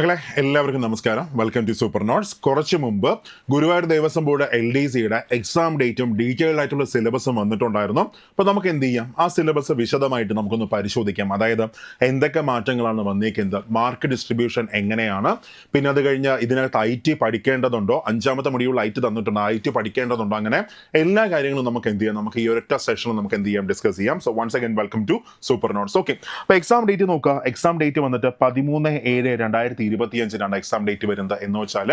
മകളെ എല്ലാവർക്കും നമസ്കാരം. വെൽക്കം ടു സൂപ്പർ നോട്ട്സ് കുറച്ച് മുമ്പ് Guruvayur Devaswom board L D സിയുടെ എക്സാം ഡേറ്റും ഡീറ്റെയിൽഡ് ആയിട്ടുള്ള സിലബസും വന്നിട്ടുണ്ടായിരുന്നു. അപ്പോൾ നമുക്ക് എന്ത് ചെയ്യാം? ആ സിലബസ് വിശദമായിട്ട് നമുക്കൊന്ന് പരിശോധിക്കാം. അതായത് എന്തൊക്കെ മാറ്റങ്ങളാണ് വന്നിരിക്കുന്നത് മാർക്ക് ഡിസ്ട്രിബ്യൂഷൻ എങ്ങനെയാണ്? പിന്നെ അത് കഴിഞ്ഞ് ഇതിനകത്ത് ഐ ടി പഠിക്കേണ്ടതുണ്ടോ? അഞ്ചാമത്തെ മൊഡ്യൂൾ ഐ ടി തന്നിട്ടുണ്ട്. ഐ ടി പഠിക്കേണ്ടതുണ്ടോ? അങ്ങനെ എല്ലാ കാര്യങ്ങളും നമുക്ക് എന്ത് ചെയ്യാം? നമുക്ക് ഈ ഒരൊറ്റ സെഷനിൽ നമുക്ക് എന്ത് ചെയ്യാം? ഡിസ്കസ് ചെയ്യാം. So once again welcome to super notes okay അപ്പോൾ എക്സാം ഡേറ്റ് നോക്കുക. എക്സാം ഡേറ്റ് വന്നിട്ട് പതിമൂന്ന് ഏഴ് രണ്ടായിരത്തി ഇരുപത്തിയഞ്ചിനാണ് എക്സാം ഡേറ്റ് വരുന്നത്. എന്ന് വെച്ചാൽ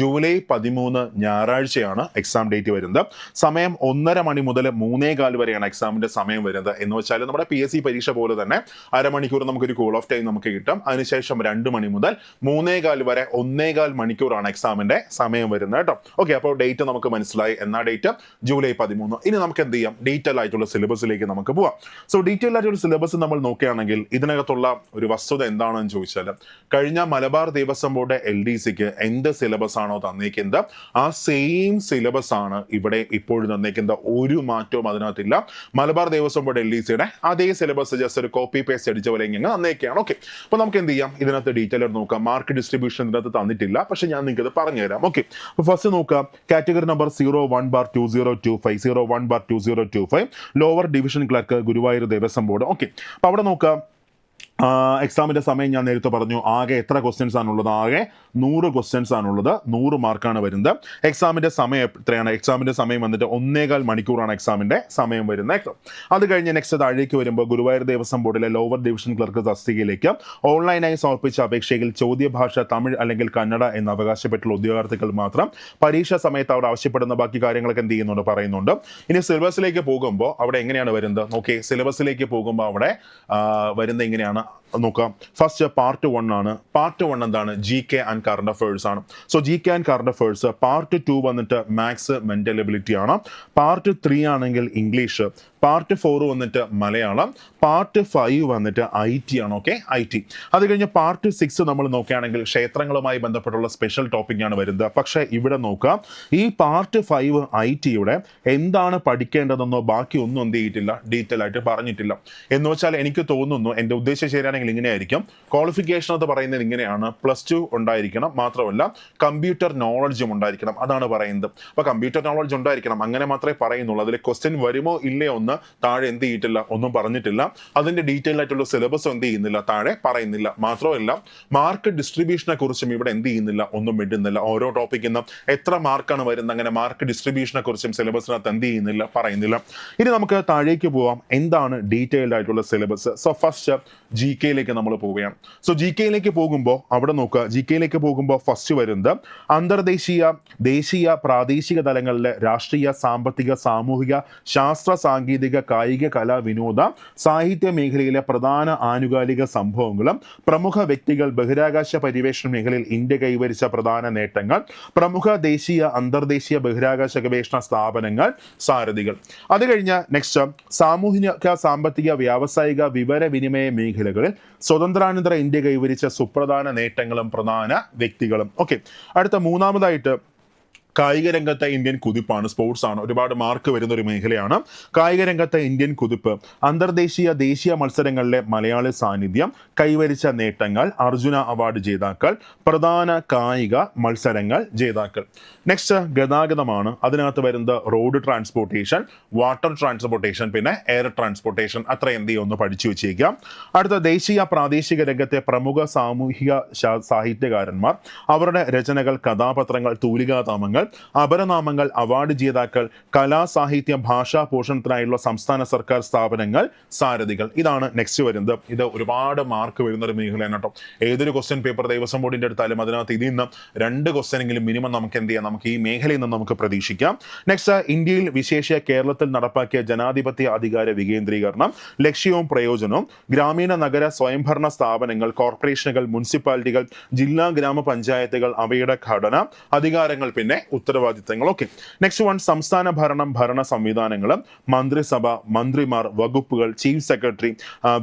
ജൂലൈ പതിമൂന്ന് ഞായറാഴ്ചയാണ് എക്സാം ഡേറ്റ് വരുന്നത്. സമയം ഒന്നര മണി മുതൽ മൂന്നേ കാൽ വരെയാണ് എക്സാമിന്റെ സമയം വരുന്നത്. എന്ന് വെച്ചാൽ നമ്മുടെ പി എസ് സി പരീക്ഷ പോലെ തന്നെ അരമണിക്കൂർ നമുക്കൊരു കൂൾ ഓഫ് ടൈം നമുക്ക് കിട്ടും. അതിനുശേഷം രണ്ട് മണി മുതൽ മൂന്നേ കാൽ വരെ ഒന്നേകാൽ മണിക്കൂറാണ് എക്സാമിന്റെ സമയം വരുന്നത് കേട്ടോ. ഓക്കെ അപ്പോൾ ഡേറ്റ് നമുക്ക് മനസ്സിലായി. എന്നാ ഡേറ്റ് ജൂലൈ പതിമൂന്ന്. ഇനി നമുക്ക് എന്ത് ചെയ്യാം? ഡീറ്റെയിൽ ആയിട്ടുള്ള സിലബസിലേക്ക് നമുക്ക് പോവാം. സോ ഡീറ്റെയിൽ ആയിട്ടുള്ള സിലബസ് നമ്മൾ നോക്കുകയാണെങ്കിൽ ഇതിനകത്തുള്ള ഒരു വസ്തുത എന്താണെന്ന് ചോദിച്ചാൽ കഴിഞ്ഞ Malabar Devaswom board L D സിക്ക് എന്ത് സിലബസ് ആണോ തന്നേക്കുന്നത്? ആ സെയിം സിലബസ് ആണ് ഇവിടെ ഇപ്പോഴും തന്നേക്കുന്നത്. ഒരു മാറ്റവും അതിനകത്തില്ല. Malabar Devaswom board L D സിയുടെ അതേ സിലബസ് ജസ്റ്റ് ഒരു കോപ്പി പേസ്റ്റ് അടിച്ച പോലെ ഇങ്ങനെ തന്നേക്കാണ്. ഓക്കെ അപ്പോൾ നമുക്ക് എന്ത് ചെയ്യാം? ഇതിനകത്ത് ഡീറ്റെയിൽ നോക്കാം. മാർക്ക് ഡിസ്ട്രിബ്യൂഷൻ ഇതിനകത്ത് തന്നിട്ടില്ല. പക്ഷെ ഞാൻ നിങ്ങൾക്ക് ഇത് പറഞ്ഞുതരാം. ഓക്കെ അപ്പോൾ ഫസ്റ്റ് നോക്കാം. Category number zero one bar two zero two five zero one bar two zero two five lower division clerk Guruvayur Devaswom board. Okay അപ്പോൾ അവിടെ നോക്കാം. എക്സാമിന്റെ സമയം ഞാൻ നേരത്തെ പറഞ്ഞു. ആകെ എത്ര ക്വസ്റ്റ്യൻസ് ആണുള്ളത്? ആകെ നൂറ് ക്വസ്റ്റ്യൻസ് ആണുള്ളത്. നൂറ് മാർക്കാണ് വരുന്നത്. എക്സാമിന്റെ സമയം എത്രയാണ്? എക്സാമിന്റെ സമയം വന്നിട്ട് ഒന്നേകാൽ മണിക്കൂറാണ് എക്സാമിന്റെ സമയം വരുന്നത്. അത് കഴിഞ്ഞ് നെക്സ്റ്റ് താഴേക്ക് വരുമ്പോൾ ഗുരുവായൂർ ദേവസ്വം ബോർഡിലെ ലോവർ ഡിവിഷൻ ക്ലർക്ക് തസ്തികയിലേക്ക് ഓൺലൈനായി സമർപ്പിച്ച അപേക്ഷയിൽ ചോദ്യഭാഷ തമിഴ് അല്ലെങ്കിൽ കന്നഡ എന്ന് അവകാശപ്പെട്ടുള്ള ഉദ്യോഗാർത്ഥികൾ മാത്രം പരീക്ഷാ സമയത്ത് അവർ ആവശ്യപ്പെടുന്ന ബാക്കി കാര്യങ്ങളൊക്കെ എന്ത് ചെയ്യുന്നുണ്ട് പറയുന്നുണ്ട്. ഇനി സിലബസിലേക്ക് പോകുമ്പോൾ അവിടെ എങ്ങനെയാണ് വരുന്നത്? ഓക്കെ സിലബസിലേക്ക് പോകുമ്പോൾ അവിടെ വരുന്ന വരുന്നത് എങ്ങനെയാണ് Wow നോക്കാം. ഫസ്റ്റ് പാർട്ട് വൺ ആണ്. പാർട്ട് വൺ എന്താണ്? G K and current affairs ആണ്. So G K and current affairs part two വന്നിട്ട് മാത്സ് മെന്റൽ എബിലിറ്റി ആണ്. പാർട്ട് ത്രീ ആണെങ്കിൽ ഇംഗ്ലീഷ് പാർട്ട് ഫോർ വന്നിട്ട് മലയാളം. പാർട്ട് ഫൈവ് വന്നിട്ട് ഐ ടി ആണ് ഓക്കെ ഐ ടി അത് കഴിഞ്ഞ് പാർട്ട് സിക്സ് നമ്മൾ നോക്കുകയാണെങ്കിൽ ക്ഷേത്രങ്ങളുമായി ബന്ധപ്പെട്ടുള്ള സ്പെഷ്യൽ ടോപ്പിക് ആണ് വരുന്നത്. പക്ഷേ ഇവിടെ നോക്കാം. ഈ പാർട്ട് ഫൈവ് ഐ ടിയുടെ എന്താണ് പഠിക്കേണ്ടതെന്നോ ബാക്കി ഒന്നും എന്ത് ചെയ്തിട്ടില്ല. ഡീറ്റെയിൽ ആയിട്ട് പറഞ്ഞിട്ടില്ല. എന്ന് വെച്ചാൽ എനിക്ക് തോന്നുന്നു എന്റെ ഉദ്ദേശം ശരിയാണെങ്കിൽ ഇങ്ങനെയായിരിക്കും. ക്വാളിഫിക്കേഷൻ എന്ന് പറയുന്നത് ഇങ്ങനെയാണ്. പ്ലസ് ടു ഉണ്ടായിരിക്കണം. മാത്രമല്ല കമ്പ്യൂട്ടർ നോളജും ഉണ്ടായിരിക്കണം. അതാണ് പറയുന്നത്. അപ്പോൾ കമ്പ്യൂട്ടർ നോളജ് ഉണ്ടായിരിക്കണം. അങ്ങനെ മാത്രമേ പറയുന്നുള്ളൂ. അതിൽ ക്വസ്റ്റ്യൻ വരുമോ ഇല്ലയോ ഒന്ന് താഴെ എന്ത് ചെയ്തിട്ടില്ല ഒന്നും പറഞ്ഞിട്ടില്ല. അതിന്റെ ഡീറ്റെയിൽ ആയിട്ടുള്ള സിലബസ് എന്ത് ചെയ്യുന്നില്ല താഴെ പറയുന്നില്ല. മാത്രമല്ല മാർക്ക് ഡിസ്ട്രിബ്യൂഷനെ കുറിച്ചും ഇവിടെ എന്ത് ചെയ്യുന്നില്ല ഒന്നും വിടുന്നില്ല ഓരോ ടോപ്പിക്കിൽ നിന്നും എത്ര മാർക്കാണ് വരുന്നത് അങ്ങനെ മാർക്ക് ഡിസ്ട്രിബ്യൂഷനെ കുറിച്ചും സിലബസിനകത്ത് എന്ത് ചെയ്യുന്നില്ല പറയുന്നില്ല. ഇനി നമുക്ക് താഴേക്ക് പോവാം. എന്താണ് ഡീറ്റെയിൽഡ് ആയിട്ടുള്ള സിലബസ് സോ ഫസ്റ്റ് ജി കെയിലേക്ക് നമ്മൾ പോവുകയാണ്. സോ ജി കെയിലേക്ക് പോകുമ്പോൾ അവിടെ നോക്കുക ജി കെയിലേക്ക് പോകുമ്പോൾ ഫസ്റ്റ് വരുന്നത് അന്തർദേശീയ ദേശീയ പ്രാദേശിക തലങ്ങളിലെ രാഷ്ട്രീയ സാമ്പത്തിക സാമൂഹിക ശാസ്ത്ര സാങ്കേതിക കായിക കലാ വിനോദ സാഹിത്യ മേഖലയിലെ പ്രധാന ആനുകാലിക സംഭവങ്ങളും പ്രമുഖ വ്യക്തികൾ ബഹിരാകാശ പര്യവേഷണ മേഖലയിൽ ഇന്ത്യ കൈവരിച്ച പ്രധാന നേട്ടങ്ങൾ പ്രമുഖ ദേശീയ അന്തർദേശീയ ബഹിരാകാശ ഗവേഷണ സ്ഥാപനങ്ങൾ സാരഥികൾ. അത് കഴിഞ്ഞ നെക്സ്റ്റ് സാമൂഹിക സാമ്പത്തിക വ്യാവസായിക വിവരവിനിമയ മേഖലകളിൽ സ്വതന്ത്രാനന്തര ഇന്ത്യ കൈവരിച്ച സുപ്രധാന നേട്ടങ്ങളും പ്രധാന വ്യക്തികളും. ഓക്കെ അടുത്ത മൂന്നാമതായിട്ട് കായിക രംഗത്തെ ഇന്ത്യൻ കുതിപ്പാണ് സ്പോർട്സ് ആണ്. ഒരുപാട് മാർക്ക് വരുന്ന ഒരു മേഖലയാണ്. കായിക രംഗത്തെ ഇന്ത്യൻ കുതിപ്പ് അന്തർദേശീയ ദേശീയ മത്സരങ്ങളിലെ മലയാളി സാന്നിധ്യം കൈവരിച്ച നേട്ടങ്ങൾ അർജുന അവാർഡ് ജേതാക്കൾ പ്രധാന കായിക മത്സരങ്ങൾ ജേതാക്കൾ. നെക്സ്റ്റ് ഗതാഗതമാണ്. അതിനകത്ത് വരുന്നത് റോഡ് ട്രാൻസ്പോർട്ടേഷൻ വാട്ടർ ട്രാൻസ്പോർട്ടേഷൻ പിന്നെ എയർ ട്രാൻസ്പോർട്ടേഷൻ അത്ര എന്ത് ചെയ്യുമെന്ന് പഠിച്ചു വെച്ചേക്കാം. അടുത്ത ദേശീയ പ്രാദേശിക രംഗത്തെ പ്രമുഖ സാമൂഹിക സാഹിത്യകാരന്മാർ. അവരുടെ രചനകൾ കഥാപത്രങ്ങൾ തൂലികാതാമങ്ങൾ അപരനാമങ്ങൾ അവാർഡ് ജേതാക്കൾ കലാ സാഹിത്യ ഭാഷാ പോഷണത്തിനായുള്ള സംസ്ഥാന സർക്കാർ സ്ഥാപനങ്ങൾ സാരഥികൾ. ഇതാണ് നെക്സ്റ്റ് വരുന്നത്. ഇത് ഒരുപാട് മാർക്ക് വരുന്ന ഒരു മേഖലയാണ് കേട്ടോ. ഏതൊരു ക്വസ്റ്റ്യൻ പേപ്പർ ദേവസ്വം ബോർഡിന്റെ എടുത്താലും അതിനകത്ത് ഇതിൽ നിന്ന് രണ്ട് ക്വസ്റ്റ്യൻ എങ്കിലും മിനിമം നമുക്ക് എന്ത് ചെയ്യാം? നമുക്ക് ഈ മേഖലയിൽ നിന്ന് നമുക്ക് പ്രതീക്ഷിക്കാം. നെക്സ്റ്റ് ഇന്ത്യയിൽ വിശേഷ കേരളത്തിൽ നടപ്പാക്കിയ ജനാധിപത്യ അധികാര വികേന്ദ്രീകരണം ലക്ഷ്യവും പ്രയോജനവും ഗ്രാമീണ നഗര സ്വയംഭരണ സ്ഥാപനങ്ങൾ കോർപ്പറേഷനുകൾ മുനിസിപ്പാലിറ്റികൾ ജില്ലാ ഗ്രാമപഞ്ചായത്തുകൾ അവയുടെ ഘടന അധികാരങ്ങൾ പിന്നെ ഉത്തരവാദിത്തങ്ങൾ ഓക്കെ നെക്സ്റ്റ് വൺ സംസ്ഥാന ഭരണം ഭരണ സംവിധാനങ്ങൾ മന്ത്രിസഭ മന്ത്രിമാർ വകുപ്പുകൾ ചീഫ് സെക്രട്ടറി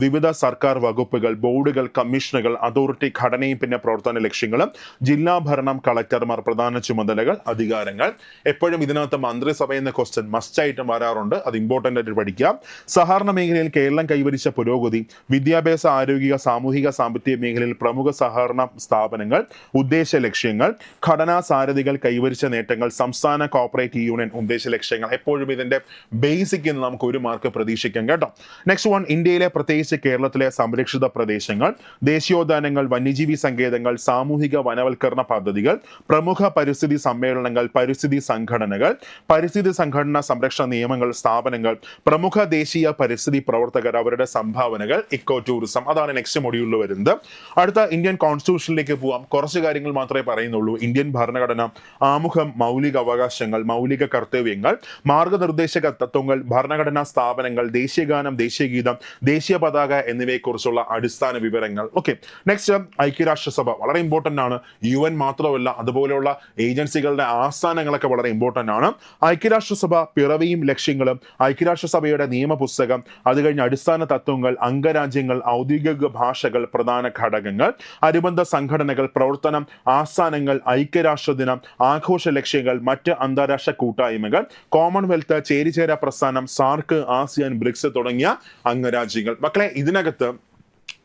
വിവിധ സർക്കാർ വകുപ്പുകൾ ബോർഡുകൾ കമ്മീഷനുകൾ അതോറിറ്റി ഘടനയും പിന്നെ പ്രവർത്തന ലക്ഷ്യങ്ങൾ ജില്ലാ ഭരണം കളക്ടർമാർ പ്രധാന ചുമതലകൾ അധികാരങ്ങൾ. എപ്പോഴും ഇതിനകത്ത് മന്ത്രിസഭ എന്ന ക്വസ്റ്റ്യൻ മസ്റ്റ് ആയിട്ടും വരാറുണ്ട്. അത് ഇമ്പോർട്ടന്റ് ആയിട്ട് പഠിക്കാം സഹകരണ മേഖലയിൽ കേരളം കൈവരിച്ച പുരോഗതി വിദ്യാഭ്യാസ ആരോഗ്യ സാമൂഹിക സാമ്പത്തിക മേഖലയിൽ പ്രമുഖ സഹകരണ സ്ഥാപനങ്ങൾ ഉദ്ദേശ ലക്ഷ്യങ്ങൾ ഘടനാ സാരഥികൾ കൈവരിച്ച നേട്ടങ്ങൾ സംസ്ഥാന കോപ്പറേറ്റീവ് യൂണിയൻ ഉദ്ദേശ ലക്ഷ്യങ്ങൾ എപ്പോഴും ഇതിന്റെ ബേസിക് എന്ന് നമുക്ക് ഒരു മാർക്ക് പ്രതീക്ഷിക്കാം കേട്ടോ. നെക്സ്റ്റ് വൺ ഇന്ത്യയിലെ പ്രത്യേകിച്ച് കേരളത്തിലെ സംരക്ഷിത പ്രദേശങ്ങൾ ദേശീയോദ്യാനങ്ങൾ വന്യജീവി സങ്കേതങ്ങൾ സാമൂഹിക വനവൽക്കരണ പദ്ധതികൾ പ്രമുഖ പരിസ്ഥിതി സമ്മേളനങ്ങൾ പരിസ്ഥിതി സംഘടനകൾ പരിസ്ഥിതി സംഘടനാ സംരക്ഷണ നിയമങ്ങൾ സ്ഥാപനങ്ങൾ പ്രമുഖ ദേശീയ പരിസ്ഥിതി പ്രവർത്തകർ അവരുടെ സംഭാവനകൾ ഇക്കോ ടൂറിസം അതാണ് നെക്സ്റ്റ് മൊഡ്യൂളിൽ വരുന്നത്. അടുത്ത ഇന്ത്യൻ കോൺസ്റ്റിറ്റ്യൂഷനിലേക്ക് പോവാം. കുറച്ച് കാര്യങ്ങൾ മാത്രമേ പറയുന്നുള്ളൂ. ഇന്ത്യൻ ഭരണഘടന ആമുഖം മൗലിക അവകാശങ്ങൾ മൗലിക കർത്തവ്യങ്ങൾ മാർഗനിർദ്ദേശക തത്വങ്ങൾ ഭരണഘടനാ സ്ഥാപനങ്ങൾ ദേശീയഗാനം ദേശീയഗീതം ദേശീയ പതാക എന്നിവയെക്കുറിച്ചുള്ള അടിസ്ഥാന വിവരങ്ങൾ. ഓക്കെ നെക്സ്റ്റ് ഐക്യരാഷ്ട്രസഭ വളരെ ഇമ്പോർട്ടന്റ് ആണ്. യു എൻ മാത്രമല്ല അതുപോലെയുള്ള ഏജൻസികളുടെ ആസ്ഥാനങ്ങളൊക്കെ വളരെ ഇമ്പോർട്ടന്റ് ആണ്. ഐക്യരാഷ്ട്രസഭ പിറവിയും ലക്ഷ്യങ്ങളും ഐക്യരാഷ്ട്രസഭയുടെ നിയമപുസ്തകം അത് കഴിഞ്ഞ് അടിസ്ഥാന തത്വങ്ങൾ അംഗരാജ്യങ്ങൾ ഔദ്യോഗിക ഭാഷകൾ പ്രധാന ഘടകങ്ങൾ അനുബന്ധ സംഘടനകൾ പ്രവർത്തനം ആസ്ഥാനങ്ങൾ ഐക്യരാഷ്ട്ര ദിനം ആഘോഷ ലക്ഷ്യങ്ങൾ മറ്റ് അന്താരാഷ്ട്ര കൂട്ടായ്മകൾ കോമൺവെൽത്ത് ചേരിചേര പ്രസ്ഥാനം സാർക്ക് ആസിയാൻ ബ്രിക്സ് തുടങ്ങിയ അംഗരാജ്യങ്ങൾ. മക്കളെ ഇതിനകത്ത്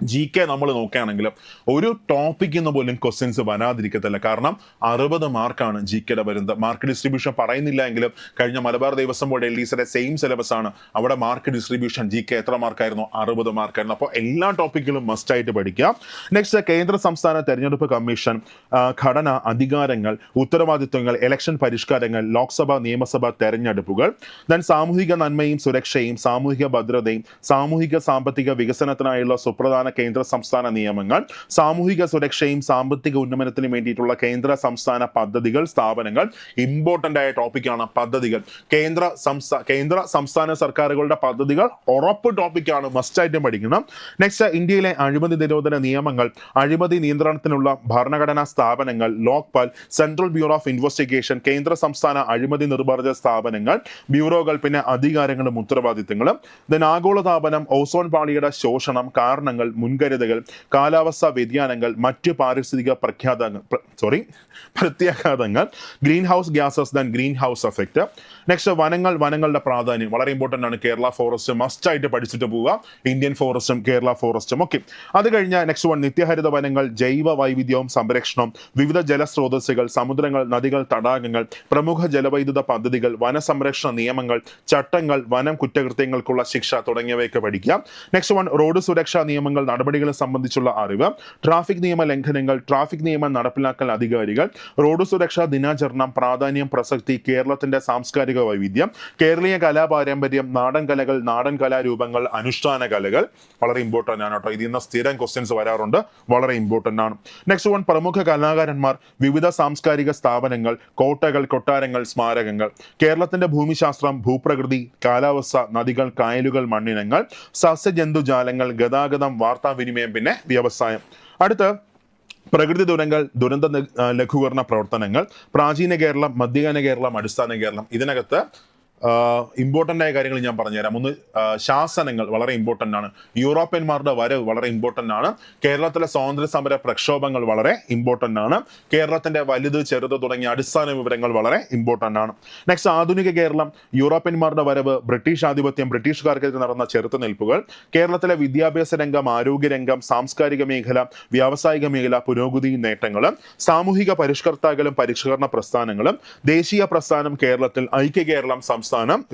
ജി കെ നമ്മൾ നോക്കുകയാണെങ്കിൽ ഒരു ടോപ്പിക്കിൽ നിന്ന് പോലും ക്വസ്റ്റ്യൻസ് വരാതിരിക്കത്തില്ല. കാരണം അറുപത് മാർക്കാണ് ജി കെയുടെ വരുന്നത്. മാർക്ക് ഡിസ്ട്രിബ്യൂഷൻ പറയുന്നില്ല എങ്കിലും കഴിഞ്ഞ Malabar Devaswom board L D സിയുടെ സെയിം സിലബസ് ആണ്. അവിടെ മാർക്ക് ഡിസ്ട്രിബ്യൂഷൻ ജി കെ എത്ര മാർക്കായിരുന്നു? അറുപത് മാർക്കായിരുന്നു. അപ്പോൾ എല്ലാ ടോപ്പിക്കുകളും മസ്റ്റ് ആയിട്ട് പഠിക്കാം. നെക്സ്റ്റ് കേന്ദ്ര സംസ്ഥാന തെരഞ്ഞെടുപ്പ് കമ്മീഷൻ ഘടന അധികാരങ്ങൾ ഉത്തരവാദിത്വങ്ങൾ ഇലക്ഷൻ പരിഷ്കാരങ്ങൾ ലോക്സഭ നിയമസഭ തെരഞ്ഞെടുപ്പുകൾ. ദൻ സാമൂഹിക നന്മയും സുരക്ഷയും സാമൂഹിക ഭദ്രതയും സാമൂഹിക സാമ്പത്തിക വികസനത്തിനായുള്ള സുപ്രധാന കേന്ദ്ര സംസ്ഥാന നിയമങ്ങൾ സാമൂഹിക സുരക്ഷയും സാമ്പത്തിക ഉന്നമനത്തിനും വേണ്ടിയിട്ടുള്ള കേന്ദ്ര സംസ്ഥാന പദ്ധതികൾ സ്ഥാപനങ്ങൾ ഇമ്പോർട്ടന്റ് ആയ ടോപ്പിക്കാണ് പദ്ധതികൾ. കേന്ദ്ര സംസ്ഥാന കേന്ദ്ര സംസ്ഥാന സർക്കാരുകളുടെ പദ്ധതികൾ ഉറപ്പ് ടോപ്പിക്കാണ് മസ്റ്റ് ആയിട്ടും പഠിക്കണം. നെക്സ്റ്റ് ഇന്ത്യയിലെ അഴിമതി നിരോധന നിയമങ്ങൾ അഴിമതി നിയന്ത്രണത്തിനുള്ള ഭരണഘടനാ സ്ഥാപനങ്ങൾ Lokpal central bureau of investigation കേന്ദ്ര സംസ്ഥാന അഴിമതി നിർമ്മാർജ സ്ഥാപനങ്ങൾ ബ്യൂറോകൾ പിന്നെ അധികാരങ്ങളും ഉത്തരവാദിത്തങ്ങളും. ദെൻ ആഗോളതാപനം ഓസോൺ പാളിയുടെ ശോഷണം കാരണങ്ങൾ മുൻകരുതലുകൾ കാലാവസ്ഥാ വ്യതിയാനങ്ങൾ മറ്റ് പാരിസ്ഥിതിക പ്രഖ്യാതങ്ങൾ സോറി പ്രത്യാഘാതങ്ങൾ greenhouse gases than greenhouse effect next വനങ്ങൾ വനങ്ങളുടെ പ്രാധാന്യം. വളരെ ഇമ്പോർട്ടന്റ് ആണ്. കേരള ഫോറസ്റ്റ് മസ്റ്റ് ആയിട്ട് പഠിച്ചിട്ട് പോവുക. ഇന്ത്യൻ ഫോറസ്റ്റും കേരള ഫോറസ്റ്റും ഓക്കെ അത് കഴിഞ്ഞ നെക്സ്റ്റ് വൺ നിത്യഹരിത വനങ്ങൾ ജൈവ വൈവിധ്യവും സംരക്ഷണം വിവിധ ജലസ്രോതസ്സുകൾ സമുദ്രങ്ങൾ നദികൾ തടാകങ്ങൾ പ്രമുഖ ജലവൈദ്യുത പദ്ധതികൾ വനസംരക്ഷണ നിയമങ്ങൾ ചട്ടങ്ങൾ വനം കുറ്റകൃത്യങ്ങൾക്കുള്ള ശിക്ഷ തുടങ്ങിയവയൊക്കെ പഠിക്കുക. നെക്സ്റ്റ് വൺ റോഡ് സുരക്ഷാ നിയമങ്ങൾ നടപടികളെ സംബന്ധിച്ചുള്ള അറിവ് ട്രാഫിക് നിയമ ലംഘനങ്ങൾ ട്രാഫിക് നിയമം നടപ്പിലാക്കൽ അധികാരികൾ റോഡ് സുരക്ഷാ ദിനാചരണം പ്രാധാന്യം പ്രസക്തി കേരളത്തിന്റെ സാംസ്കാരിക വൈവിധ്യം കേരളീയ കലാപാരമ്പര്യം നാടൻ കലകൾ നാടൻ കലാരൂപങ്ങൾ അനുഷ്ഠാന കലകൾ. വളരെ ഇമ്പോർട്ടന്റ് ആണ് കേട്ടോ. ഇതിൽ നിന്ന് സ്ഥിരം ക്വസ്റ്റ്യൻസ് വരാറുണ്ട്. വളരെ ഇമ്പോർട്ടന്റ് ആണ്. നെക്സ്റ്റ് വൺ പ്രമുഖ കലാകാരന്മാർ വിവിധ സാംസ്കാരിക സ്ഥാപനങ്ങൾ കോട്ടകൾ കൊട്ടാരങ്ങൾ സ്മാരകങ്ങൾ. കേരളത്തിന്റെ ഭൂമിശാസ്ത്രം ഭൂപ്രകൃതി കാലാവസ്ഥ നദികൾ കായലുകൾ മണ്ണിനങ്ങൾ സസ്യജന്തുജാലങ്ങൾ ഗതാഗതം വാർത്താവിനിമയം പിന്നെ വ്യവസായം. അടുത്ത് പ്രകൃതി ദുരങ്ങൾ ദുരന്ത ലഘൂകരണ പ്രവർത്തനങ്ങൾ പ്രാചീന കേരളം മധ്യകാല കേരളം അടിസ്ഥാന കേരളം. ഇതിനകത്ത് ഇമ്പോർട്ടന്റ് ആയ കാര്യങ്ങൾ ഞാൻ പറഞ്ഞുതരാം. ഒന്ന് ശാസനങ്ങൾ വളരെ ഇമ്പോർട്ടന്റ് ആണ്. യൂറോപ്യന്മാരുടെ വരവ് വളരെ ഇമ്പോർട്ടന്റ് ആണ്. കേരളത്തിലെ സ്വാതന്ത്ര്യ സമര പ്രക്ഷോഭങ്ങൾ വളരെ ഇമ്പോർട്ടന്റ് ആണ്. കേരളത്തിന്റെ വലുത് ചെറുത് തുടങ്ങിയ അടിസ്ഥാന വിവരങ്ങൾ വളരെ ഇമ്പോർട്ടന്റ് ആണ്. നെക്സ്റ്റ് ആധുനിക കേരളം. യൂറോപ്യന്മാരുടെ വരവ് ബ്രിട്ടീഷ് ആധിപത്യം ബ്രിട്ടീഷുകാർക്കെതിരെ നടന്ന ചെറുത്തുനിൽപ്പുകൾ കേരളത്തിലെ വിദ്യാഭ്യാസ രംഗം ആരോഗ്യരംഗം സാംസ്കാരിക മേഖല വ്യാവസായിക മേഖല പുരോഗതി നേട്ടങ്ങൾ സാമൂഹിക പരിഷ്കർത്താക്കളും പരിഷ്കരണ പ്രസ്ഥാനങ്ങളും ദേശീയ പ്രസ്ഥാനം കേരളത്തിൽ ഐക്യ കേരളം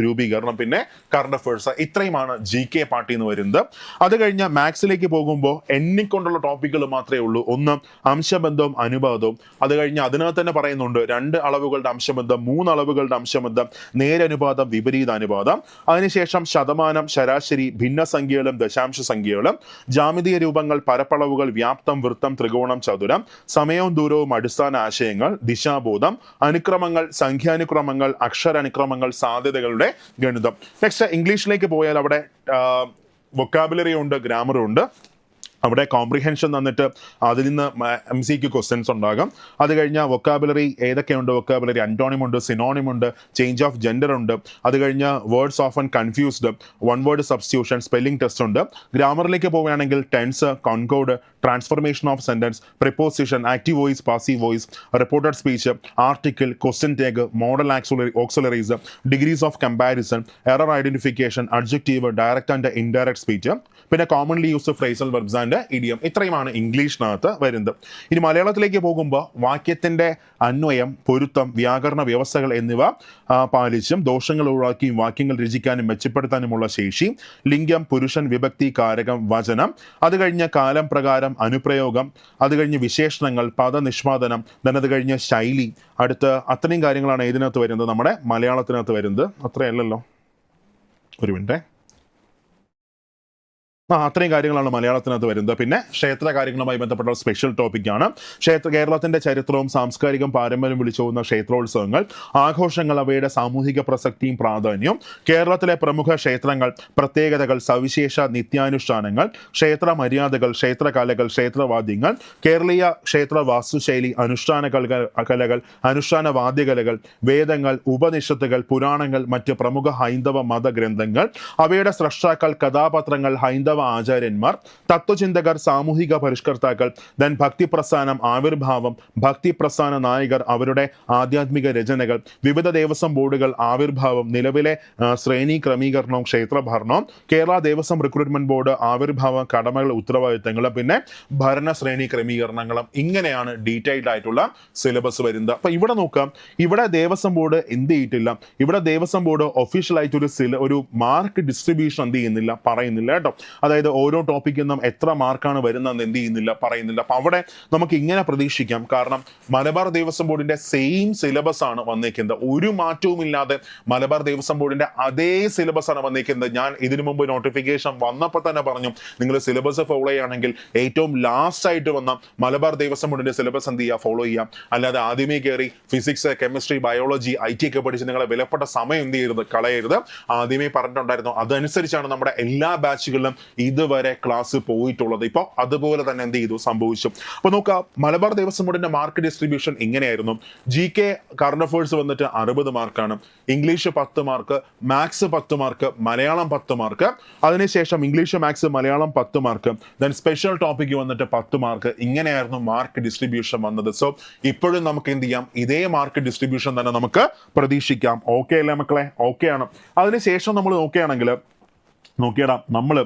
രൂപീകരണം. പിന്നെ കറണ്ട് അഫേഴ്സ് ഇത്രയുമാണ് ജി കെ പാർട്ടി എന്ന് വരുന്നത്. അത് കഴിഞ്ഞ മാത്സിലേക്ക് പോകുമ്പോൾ എണ്ണിക്കൊണ്ടുള്ള ടോപ്പിക്കുകൾ മാത്രമേ ഉള്ളൂ. ഒന്ന് അംശബന്ധവും അനുപാതവും. അത് കഴിഞ്ഞ് അതിനകത്ത് തന്നെ പറയുന്നുണ്ട് രണ്ട് അളവുകളുടെ അംശബന്ധം മൂന്ന് അളവുകളുടെ അംശബന്ധം നേരനുപാതം വിപരീത അനുപാതം. അതിനുശേഷം ശതമാനം ശരാശരി ഭിന്നസംഖ്യകളും ദശാംശ സംഖ്യകളും ജാമിതീയ രൂപങ്ങൾ പരപ്പളവുകൾ വ്യാപ്തം വൃത്തം ത്രികോണം ചതുരം സമയവും ദൂരവും അടിസ്ഥാന ആശയങ്ങൾ ദിശാബോധം അനുക്രമങ്ങൾ സംഖ്യാനുക്രമങ്ങൾ അക്ഷരാനുക്രമങ്ങൾ സാധ്യതകളുടെ ഗണിതം. നെക്സ്റ്റ് ഇംഗ്ലീഷിലേക്ക് പോയാൽ അവിടെ വൊക്കാബുലറി ഉണ്ട് ഗ്രാമറും ഉണ്ട്. അവിടെ കോംപ്രിഹെൻഷൻ തന്നിട്ട് അതിൽ നിന്ന് എം സി ക്യു ക്വസ്റ്റ്യൻസ് ഉണ്ടാകാം. അത് കഴിഞ്ഞാൽ വൊക്കാബുലറി ഏതൊക്കെയുണ്ട്? വൊക്കാബുലറി സിനോണിം ഉണ്ട് ചേഞ്ച് ഓഫ് ജെൻഡർ ഉണ്ട്. അത് കഴിഞ്ഞ് words of and confused one word substitution spelling test ഉണ്ട് ഗ്രാമറിലേക്ക് പോവുകയാണെങ്കിൽ tense concord transformation of sentence preposition active voice passive voice reported speech article question tag modal auxiliary auxiliaries degrees of comparison error identification adjective direct and indirect speech പിന്നെ commonly use phrasal verbs and idiom ഇത്രയുമാണ് ഇംഗ്ലീഷിനകത്ത് വരുന്നത്. ഇനി മലയാളത്തിലേക്ക് പോകുമ്പോൾ വാക്യത്തിന്റെ അന്വയം പൊരുത്തം വ്യാകരണ വ്യവസ്ഥകൾ എന്നിവ പാലിച്ചും ദോഷങ്ങൾ ഒഴിവാക്കിയും വാക്യങ്ങൾ രചിക്കാനും മെച്ചപ്പെടുത്താനുമുള്ള ശേഷി ലിംഗം പുരുഷൻ വിഭക്തി കാരകം വചനം അത് കഴിഞ്ഞ കാലം പ്രകാരം അനുപ്രയോഗം അത് കഴിഞ്ഞ് വിശേഷണങ്ങൾ പദനിഷ്പാദനം then അത് കഴിഞ്ഞ ശൈലി. അടുത്ത് അത്രയും കാര്യങ്ങളാണ് ഇതിനകത്ത് വരുന്നത്. നമ്മുടെ മലയാളത്തിനകത്ത് വരുന്നത്. അത്രയല്ലല്ലോ? ഒരു മിനിറ്റേ. ആ അത്രയും കാര്യങ്ങളാണ് മലയാളത്തിനകത്ത് വരുന്നത്. പിന്നെ ക്ഷേത്ര കാര്യങ്ങളുമായി ബന്ധപ്പെട്ട സ്പെഷ്യൽ ടോപ്പിക്കാണ് ക്ഷേത്ര കേരളത്തിന്റെ ചരിത്രവും സാംസ്കാരികം പാരമ്പര്യം വിളിച്ചോകുന്ന ക്ഷേത്രോത്സവങ്ങൾ ആഘോഷങ്ങൾ അവയുടെ സാമൂഹിക പ്രസക്തിയും പ്രാധാന്യവും കേരളത്തിലെ പ്രമുഖ ക്ഷേത്രങ്ങൾ പ്രത്യേകതകൾ സവിശേഷ നിത്യാനുഷ്ഠാനങ്ങൾ ക്ഷേത്ര മര്യാദകൾ ക്ഷേത്രകലകൾ ക്ഷേത്രവാദ്യങ്ങൾ കേരളീയ ക്ഷേത്ര വാസ്തുശൈലി അനുഷ്ഠാന കലകൾ അനുഷ്ഠാന വാദ്യകലകൾ വേദങ്ങൾ ഉപനിഷത്തുകൾ പുരാണങ്ങൾ മറ്റ് പ്രമുഖ ഹൈന്ദവ മതഗ്രന്ഥങ്ങൾ അവയുടെ സ്രഷ്ടാക്കൾ കഥാപാത്രങ്ങൾ ഹൈന്ദവ ആചാര്യന്മാർ തത്വചിന്തകർ സാമൂഹിക പരിഷ്കർത്താക്കൾ ദെൻ ഭക്തിപ്രസ്ഥാനം ആവിർഭാവം ഭക്തിപ്രസ്ഥാന നായകർ അവരുടെ ആധ്യാത്മിക രചനകൾ വിവിധ ദേവസ്വം ബോർഡുകൾ ആവിർഭാവം നിലവിലെ ശ്രേണി ക്രമീകരണവും ക്ഷേത്രഭരണവും കേരള ദേവസ്വം റിക്രൂട്ട്മെന്റ് ബോർഡ് ആവിർഭാവം കടമകൾ ഉത്തരവാദിത്തങ്ങളും പിന്നെ ഭരണ ശ്രേണി ക്രമീകരണങ്ങളും. ഇങ്ങനെയാണ് ഡീറ്റെയിൽഡ് ആയിട്ടുള്ള സിലബസ് വരുന്നത്. അപ്പൊ ഇവിടെ നോക്കാം. ഇവിടെ ദേവസ്വം ബോർഡ് എന്ത് ചെയ്തിട്ടില്ല? ഇവിടെ ദേവസ്വം ബോർഡ് ഒഫീഷ്യൽ ആയിട്ട് ഒരു സില ഒരു മാർക്ക് ഡിസ്ട്രിബ്യൂഷൻ എന്ത് ചെയ്യുന്നില്ല? പറയുന്നില്ല കേട്ടോ. അതായത് ഓരോ ടോപ്പിക്കിൽ നിന്നും എത്ര മാർക്കാണ് വരുന്നതെന്ന് എന്ത് ചെയ്യുന്നില്ല പറയുന്നില്ല. അപ്പൊ അവിടെ നമുക്ക് ഇങ്ങനെ പ്രതീക്ഷിക്കാം. കാരണം മലബാർ ദേവസ്വം ബോർഡിന്റെ സെയിം സിലബസ് ആണ് വന്നേക്കുന്നത്. ഒരു മാറ്റവും ഇല്ലാതെ മലബാർ ദേവസ്വം ബോർഡിന്റെ അതേ സിലബസ് ആണ് വന്നേക്കുന്നത്. ഞാൻ ഇതിനു മുമ്പ് നോട്ടിഫിക്കേഷൻ വന്നപ്പോൾ തന്നെ പറഞ്ഞു നിങ്ങൾ സിലബസ് ഫോളോ ചെയ്യുകയാണെങ്കിൽ ഏറ്റവും ലാസ്റ്റ് ആയിട്ട് വന്ന മലബാർ ദേവസ്വം ബോർഡിന്റെ സിലബസ് എന്ത് ചെയ്യുക? ഫോളോ ചെയ്യാം അല്ലാതെ ആദ്യമേ കയറി physics chemistry biology I T ഒക്കെ പഠിച്ച് നിങ്ങളെ വിലപ്പെട്ട സമയം എന്ത് ചെയ്യരുത്? കളയരുത്. ആദ്യമേ പറഞ്ഞിട്ടുണ്ടായിരുന്നു അതനുസരിച്ചാണ് നമ്മുടെ എല്ലാ ബാച്ചുകളിലും ഇതുവരെ ക്ലാസ് പോയിട്ടുള്ളത്. ഇപ്പോൾ അതുപോലെ തന്നെ എന്ത് ചെയ്തു? സംഭവിച്ചു. അപ്പൊ നോക്കാം മലബാർ ദേവസ്വം ബോർഡിന്റെ മാർക്ക് ഡിസ്ട്രിബ്യൂഷൻ ഇങ്ങനെയായിരുന്നു ജി കെ കറണ്ട് അഫേഴ്സ് വന്നിട്ട് അറുപത് മാർക്കാണ് ഇംഗ്ലീഷ് പത്ത് മാർക്ക് മാത്സ് പത്ത് മാർക്ക് മലയാളം പത്ത് മാർക്ക് അതിനുശേഷം ഇംഗ്ലീഷ് മാത്സ് മലയാളം പത്ത് മാർക്ക് ദെൻ സ്പെഷ്യൽ ടോപ്പിക്ക് വന്നിട്ട് പത്ത് മാർക്ക് ഇങ്ങനെയായിരുന്നു മാർക്ക് ഡിസ്ട്രിബ്യൂഷൻ വന്നത്. സോ ഇപ്പോഴും നമുക്ക് എന്ത് ചെയ്യാം? ഇതേ മാർക്ക് ഡിസ്ട്രിബ്യൂഷൻ തന്നെ നമുക്ക് പ്രതീക്ഷിക്കാം. ഓക്കെ അല്ലേ മക്കളെ? ഓക്കെ ആണ്. അതിനുശേഷം നമ്മൾ നോക്കുകയാണെങ്കിൽ നോക്കിയടാം നമ്മൾ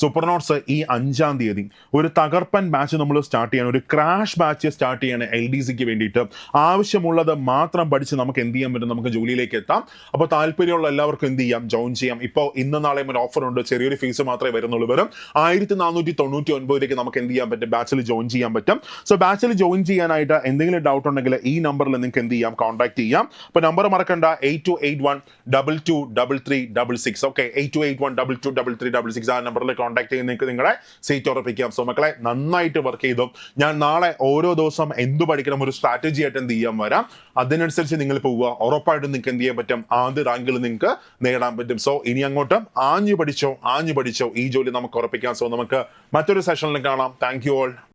സൂപ്പർ നോട്ട്സ് ഈ അഞ്ചാം തീയതി ഒരു തകർപ്പൻ ബാച്ച് നമ്മൾ സ്റ്റാർട്ട് ചെയ്യണം ഒരു ക്രാഷ് ബാച്ച് സ്റ്റാർട്ട് ചെയ്യണം എൽ ഡി സിക്ക് വേണ്ടിയിട്ട് ആവശ്യമുള്ളത് മാത്രം പഠിച്ച് നമുക്ക് എന്ത് ചെയ്യാൻ പറ്റും? നമുക്ക് ജോലിയിലേക്ക് എത്താം. അപ്പോൾ താല്പര്യമുള്ള എല്ലാവർക്കും എന്ത് ചെയ്യാം? ജോയിൻ ചെയ്യാം. ഇപ്പോൾ ഇന്ന് നാളെയും ഒരു ഓഫർ ഉണ്ട്. ചെറിയൊരു ഫീസ് മാത്രമേ വരുന്നുള്ളൂ. വരും ആയിരത്തി നാനൂറ്റി തൊണ്ണൂറ്റി ഒൻപതിലേക്ക് നമുക്ക് എന്ത് ചെയ്യാൻ പറ്റും? ബാച്ചിൽ ജോയിൻ ചെയ്യാൻ പറ്റും. സോ ബാച്ചിൽ ജോയിൻ ചെയ്യാനായിട്ട് എന്തെങ്കിലും ഡൗട്ട് ഉണ്ടെങ്കിൽ ഈ നമ്പറിൽ നിങ്ങൾക്ക് എന്ത് ചെയ്യാം? കോൺടാക്ട് ചെയ്യാം. അപ്പോൾ നമ്പർ മറക്കണ്ട. Eight two eight one double two double three double six okay eight two eight one double two double three double six ആ നമ്പറിൽ കോൺടാക്ട് ചെയ്ത് നിങ്ങൾക്ക് നിങ്ങളുടെ സീറ്റ് ഉറപ്പിക്കാം. സോ മക്കളെ നന്നായിട്ട് വർക്ക് ചെയ്തു. ഞാൻ നാളെ ഓരോ ദിവസം എന്തു പഠിക്കണം ഒരു സ്ട്രാറ്റജി ആയിട്ട് എന്ത് ചെയ്യാൻ വരാം അതിനനുസരിച്ച് നിങ്ങൾ പോവുക ഉറപ്പായിട്ടും നിങ്ങൾക്ക് എന്ത് ചെയ്യാൻ പറ്റും? ആദ്യ റാങ്കിൽ നിങ്ങൾക്ക് നേടാൻ പറ്റും. സോ ഇനി അങ്ങോട്ടും ആഞ്ഞു പഠിച്ചോ ആഞ്ഞു പഠിച്ചോ ഈ ജോലി നമുക്ക് ഉറപ്പിക്കാം. സോ നമുക്ക് മറ്റൊരു സെഷനിൽ കാണാം. Thank you all